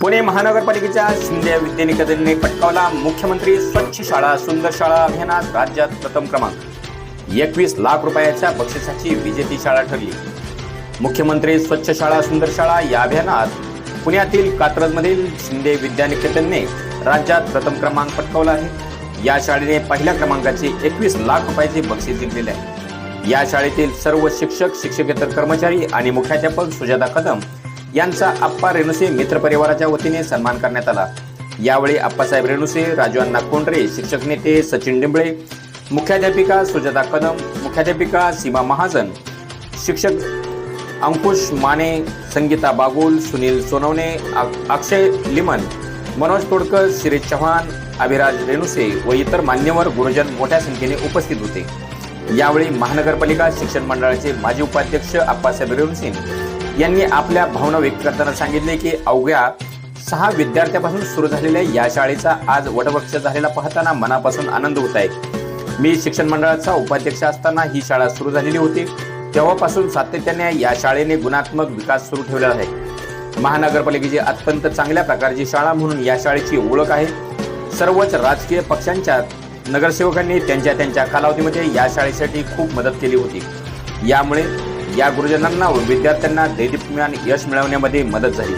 पुणे महानगरपालिकेच्या शिंदे विद्यानिकेतनने पटकावला मुख्यमंत्री स्वच्छ शाळा सुंदर शाळा अभियानात राज्यात प्रथम क्रमांक. एकवीस लाख रुपयाच्या बक्षिसाची विजेती शाळा ठरली. मुख्यमंत्री स्वच्छ शाळा सुंदर शाळा या अभियानात पुण्यातील कात्रजमधील शिंदे विद्यानिकेतनने राज्यात प्रथम क्रमांक पटकावला आहे. या शाळेने पहिल्या क्रमांकाचे एकवीस लाख रुपयाचे बक्षीस जिंकलेले आहे. या शाळेतील सर्व शिक्षक शिक्षकेतर कर्मचारी आणि मुख्याध्यापक सुजाता कदम यांचा आप्पा रेणुसे मित्रपरिवाराच्या वतीने सन्मान करण्यात आला. यावेळी आप्पासाहेब रेणुसे राजू अण्णा कोंडरे शिक्षक नेते सचिन डिंबळे मुख्याध्यापिका सुजाता कदम मुख्याध्यापिका सीमा महाजन शिक्षक अंकुश माने संगीता बागुल सुनील सोनवणे अक्षय लिमन मनोज तोडकर शिरीष चव्हाण अभिराज रेणुसे व इतर मान्यवर गुरुजन मोठ्या संख्येने उपस्थित होते. यावेळी महानगरपालिका शिक्षण मंडळाचे माजी उपाध्यक्ष आप्पासाहेब रेणुसे यांनी आपल्या भावना व्यक्त करताना सांगितले की अवघ्या सहा विद्यार्थ्यापासून सुरू झालेल्या या शाळेचा आज वटवृक्ष झालेला पाहताना मनापासून आनंद होत आहे. मी शिक्षण मंडळाचा उपाध्यक्ष असताना ही शाळा सुरू झालेली होती. तेव्हापासून सातत्याने या शाळेने गुणात्मक विकास सुरू ठेवलेला आहे. महानगरपालिकेची अत्यंत चांगल्या प्रकारची शाळा म्हणून या शाळेची ओळख आहे. सर्वच राजकीय पक्षांच्या नगरसेवकांनी त्यांच्या त्यांच्या कालावधीमध्ये या शाळेसाठी खूप मदत केली होती. यामुळे या गुरुजनांना व विद्यार्थ्यांना दैदिप्यमान यश मिळवण्यामध्ये मदत झाली.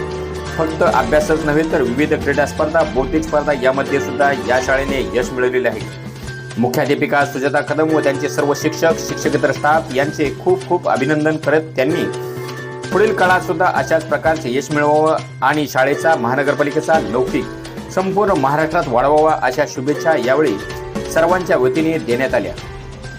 फक्त अभ्यासच नव्हे तर विविध क्रीडा स्पर्धा बौद्धिक स्पर्धा यामध्ये सुद्धा या शाळेने यश मिळवलेले आहे. मुख्याध्यापिका सुजाता कदम व त्यांचे सर्व शिक्षक शिक्षकेतर स्टाफ यांचे खूप खूप अभिनंदन करत त्यांनी पुढील काळात सुद्धा अशाच प्रकारचे यश मिळवावं आणि शाळेचा महानगरपालिकेचा लौकिक संपूर्ण महाराष्ट्रात वाढवावा अशा शुभेच्छा यावेळी सर्वांच्या वतीने देण्यात आल्या.